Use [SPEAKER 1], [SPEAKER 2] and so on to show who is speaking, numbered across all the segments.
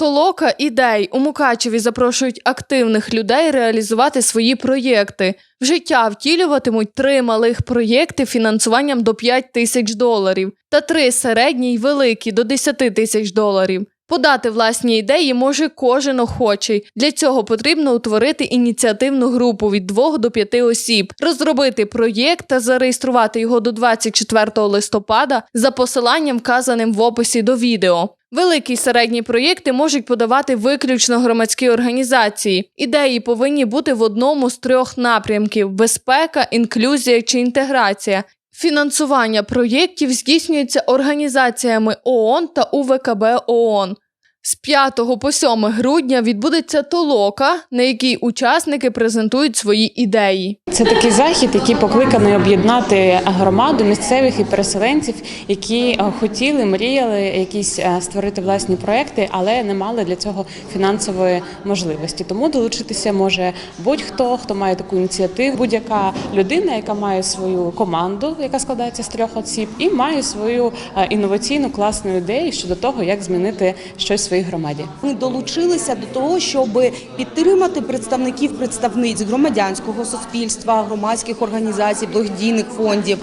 [SPEAKER 1] Толока ідей у Мукачеві запрошують активних людей реалізувати свої проєкти. В життя втілюватимуть три малих проєкти фінансуванням до 5 тисяч доларів та три середні й великі до 10 тисяч доларів. Подати власні ідеї може кожен охочий. Для цього потрібно утворити ініціативну групу від 2 до 5 осіб, розробити проєкт та зареєструвати його до 24 листопада за посиланням, вказаним в описі до відео. Великі й середні проєкти можуть подавати виключно громадські організації. Ідеї повинні бути в одному з трьох напрямків: безпека, інклюзія чи інтеграція. Фінансування проєктів здійснюється організаціями ООН та УВКБ ООН. З 5 по 7 грудня відбудеться толока, на якій учасники презентують свої ідеї.
[SPEAKER 2] Це такий захід, який покликаний об'єднати громаду місцевих і переселенців, які е, хотіли, мріяли якісь е, створити власні проекти, але не мали для цього фінансової можливості. Тому долучитися може будь-хто, хто має таку ініціативу, будь-яка людина, яка має свою команду, яка складається з трьох осіб, і має свою е, інноваційну класну ідею щодо того, як змінити щось своїй громаді.
[SPEAKER 3] Ми долучилися до того, щоб підтримати представників представниць громадянського суспільства, громадських організацій, благодійних фондів,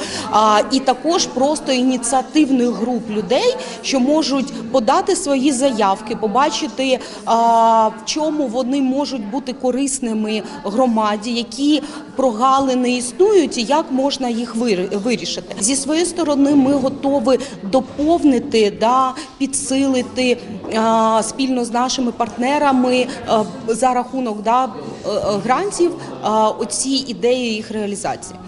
[SPEAKER 3] і також просто ініціативних груп людей, що можуть подати свої заявки, побачити, в чому вони можуть бути корисними громаді, які прогалини існують, і як можна їх вирішити. Зі своєї сторони, ми готові доповнити, да, підсилити спільно з нашими партнерами за рахунок да, е, е, грантів оці ідеї їх реалізації.